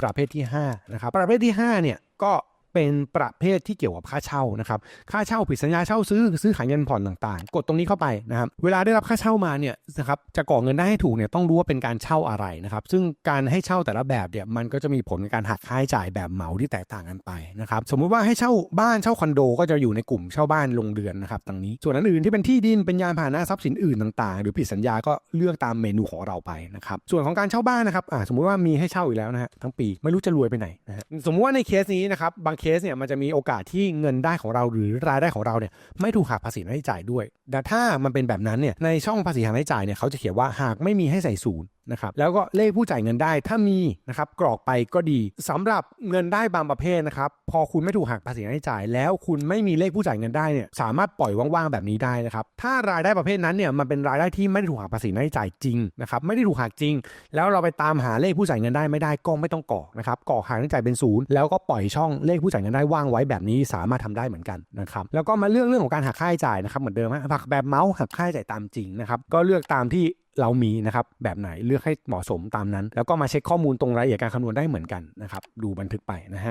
ประเภทที่5นะครับประเภทที่5เนี่ยก็ เป็นประเภทที่เกี่ยวกับค่าเช่านะครับค่าเช่าผิดสัญญาเช่าซื้อซื้อขายเงินผ่อนต่างๆ กดตรงนี้เข้าไปนะครับเวลาได้รับค่าเช่ามาเนี่ยนะครับจะก่อเงินได้ให้ถูกเนี่ยต้องรู้ว่าเป็นการเช่าอะไรนะครับซึ่งการให้เช่าแต่ละแบบเนี่ยมันก็จะมีผลในการหักค่าใช้จ่ายแบบเหมาที่แตกต่างกันไปนะครับสมมุติว่าให้เช่าบ้านเช่าคอนโด ก็จะอยู่ในกลุ่มเช่าบ้านลงเดือนนะครับตรงนี้ ส่วนอันอื่นที่เป็นที่ดินเป็นยานพาหนะทรัพย์สินอื่นต่างๆ หรือผิดสัญญาก็เลือกตามเมนูของเราไปนะครับส่วนของการเช่าบ้านนะครับสมมุติว่ามีให้เช่าอีกแล้วนะฮะทั้งปีไม่รู้จะรวยไปไหนนะฮะสมมุติว่าในเคสนี้นะครับบางเคสเนี่ยมันจะมีโอกาสที่เงินได้ของเราหรือรายได้ของเราเนี่ยไม่ถูกหักภาษีรายจ่ายด้วยแต่ถ้ามันเป็นแบบนั้นเนี่ยในช่องภาษีรายจ่ายเนี่ยเขาจะเขียนว่าหากไม่มีให้ใส่ศูนย์ นะครับแล้วก็เลขผู้จ่ายเงินได้ถ้ามีนะครับกรอกไปก็ดีสำหรับเงินได้บางประเภทนะครับพอคุณไม่ถูกหักภาษีรายจ่าย แล้วคุณไม่มีเลขผู้จ่ายเงินได้เนี่ยสามารถปล่อยว่างๆแบบนี้ได้นะครับถ้ารายได้ประเภทนั้นเนี่ยมันเป็นรายได้ที่ไม่ได้ถูกหักภาษีรายจ่ายจริงนะครับไม่ได้ถูกหักจริง แล้วเราไปตามหาเลขผู้จ่ายเงินได้ไม่ได้ก็ไม่ต้องกรอกนะครับกรอกหักรายจ่ายเป็นศูนย์แล้วก็ปล่อยช่องเลขผู้จ่ายเงินได้ว่างไว้แบบนี้สามารถทำได้เหมือนกันนะครับแล้วก็มาเรื่องเรื่องของการหักค่าใช้จ่ายนะครับเหมือนเดิมฮะหักแบบเมาส์หักค่าใช้จ่ายตามจริงนะครับก็เลือกตามที่ เรามีนะครับแบบไหนเลือกให้เหมาะสมตามนั้น แล้วก็มาเช็คข้อมูลตรงรายละเอียดการคำนวณได้เหมือนกันนะครับดูบันทึกไปนะฮะ